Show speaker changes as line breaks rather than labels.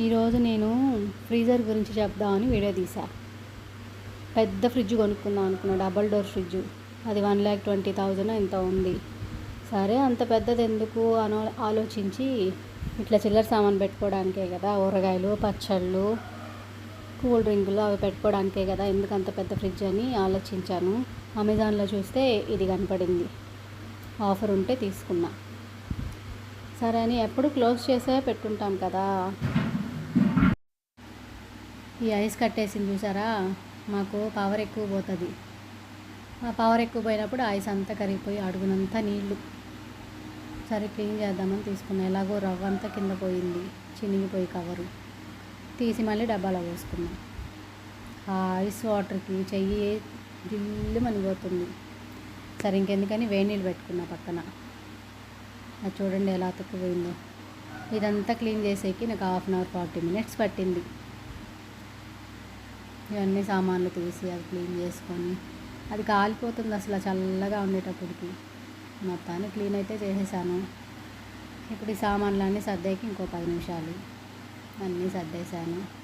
ఈరోజు నేను ఫ్రీజర్ గురించి చెప్దామని వీడియో తీసా. పెద్ద ఫ్రిడ్జ్ కొనుక్కుందాం అనుకున్నా డబల్ డోర్ ఫ్రిడ్జ్. అది వన్ ల్యాక్ ట్వంటీ థౌజండ్ ఎంత ఉంది. సరే అంత పెద్దది ఎందుకు అని ఆలోచించి ఇట్లా చిల్లర సామాన్ పెట్టుకోవడానికే కదా ఊరగాయలు పచ్చళ్ళు కూల్ డ్రింకులు అవి పెట్టుకోవడానికే కదా ఎందుకు అంత పెద్ద ఫ్రిడ్జ్ అని ఆలోచించాను. అమెజాన్లో చూస్తే ఇది కనపడింది. ఆఫర్ ఉంటే తీసుకున్నా. సరే అని ఎప్పుడు క్లోజ్ చేసే పెట్టుంటాం కదా. ఈ ఐస్ కట్టేసింది చూసారా? మాకు పవర్ ఎక్కువ పోతుంది. ఆ పవర్ ఎక్కువ పోయినప్పుడు ఐస్ అంతా కరిగిపోయి అడుగునంతా నీళ్ళు సరే క్లీన్ చేద్దామని తీసుకున్నా. ఎలాగో రవ్వ అంతా కింద పోయింది. చినిగిపోయి కవరు తీసి మళ్ళీ డబ్బాలో పోసుకున్నాం. ఆ ఐస్ వాటర్కి చెయ్యి జిల్లు మనిపోతుంది సరే ఇంకెందుకని వేడి నీళ్ళు పెట్టుకున్నా పక్కన. అది చూడండి ఎలా అతుక్కుపోయిందో. ఇదంతా క్లీన్ చేసేకి నాకు half an hour forty minutes పట్టింది. ఇవన్నీ సామాన్లు తీసి అది క్లీన్ చేసుకొని అది కాలిపోతుంది అసలు చల్లగా ఉండేటప్పటికి. మొత్తాన్ని క్లీన్ అయితే చేసేసాను. ఇప్పుడు ఈ సామాన్లు అన్నీ సర్దేకి ఇంకో పది నిమిషాలు. అన్నీ సర్దేశాను.